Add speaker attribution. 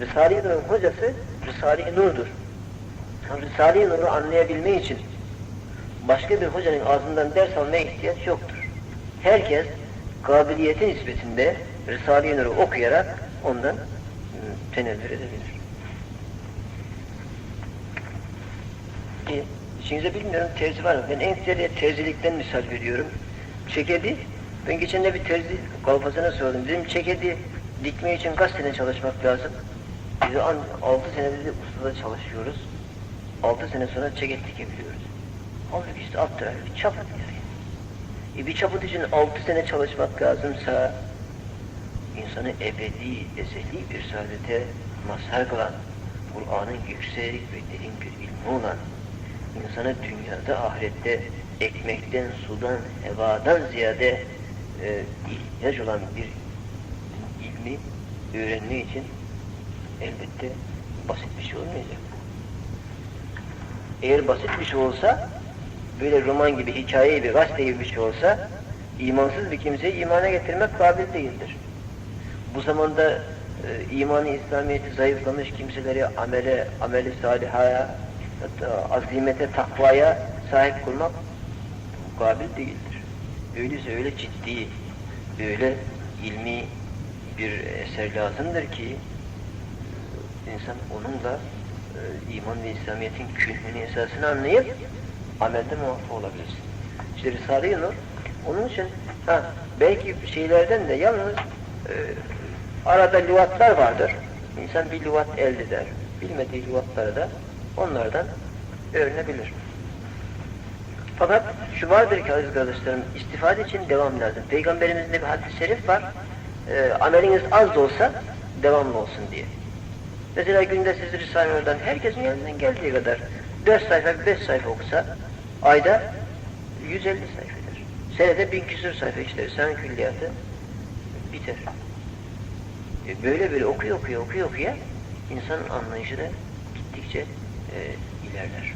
Speaker 1: Risale-i Nur'un hocası Risale-i Nur'dur. Risale-i Nur'u anlayabilmek için başka bir hocanın ağzından ders almaya ihtiyaç yoktur. Herkes kabiliyeti nispetinde Risale-i Nur'u okuyarak ondan ıı, tenevvür edebilir. Ki, İçinizde bilmiyorum terzi var mı? Ben en ziyade terzilikten misal veriyorum. Çekedi, ben geçen de bir terzi kalfasına sordum. Dedim çekedi dikme için kaç sene çalışmak lazım? Biz an 6 senedir ustada çalışıyoruz. 6 sene sonra çeket dikebiliyoruz. Halbuki işte alt tarafı bir çaput yani. E bir çaput için 6 sene çalışmak lazımsa insanı ebedi, ezeli bir saadete mazhar kılan, Kur'an'ın yüksek ve derin bir ilmi olan, insana dünyada ahirette ekmekten, sudan, hevadan ziyade e, ihtiyaç olan bir ilmi öğrenmek için elbette basit bir şey olmayacak. Eğer basit bir şey olsa, böyle roman gibi, hikaye gibi, gazete gibi bir şey olsa, imansız bir kimseyi imana getirmek kabil değildir. Bu zamanda e, imanı İslamiyet'i zayıflamış kimseleri amele, ameli salihaya, azimete, takvaya sahip kılmak kabil değildir. Öyleyse öyle ciddi, öyle ilmi bir eser lazımdır ki insan onunla e, iman ve İslamiyet'in kühnünü esasını anlayıp amelde muvaffak olabilirsin. İşte Risale-i Nur onun için ha, belki şeylerden de yalnız e, arada lügatlar vardır. İnsan bir lügat elde eder. Bilmediği lügatları da onlardan öğrenebilir. Fakat şu vardır ki aziz kardeşlerim, istifade için devam lazım. Peygamberimizin de bir hadis-i şerif var. E, ameliniz az da olsa devamlı olsun diye. Mesela günde siz Nur'dan herkesin elinden geldiği kadar 4 sayfa, 5 sayfa okusa ayda 150 sayfadır. Senede bin küsur sayfa işlersen külliyatı biter. E böyle böyle okuyor okuyor okuyor okuyor insanın anlayışı da gittikçe e, ilerler.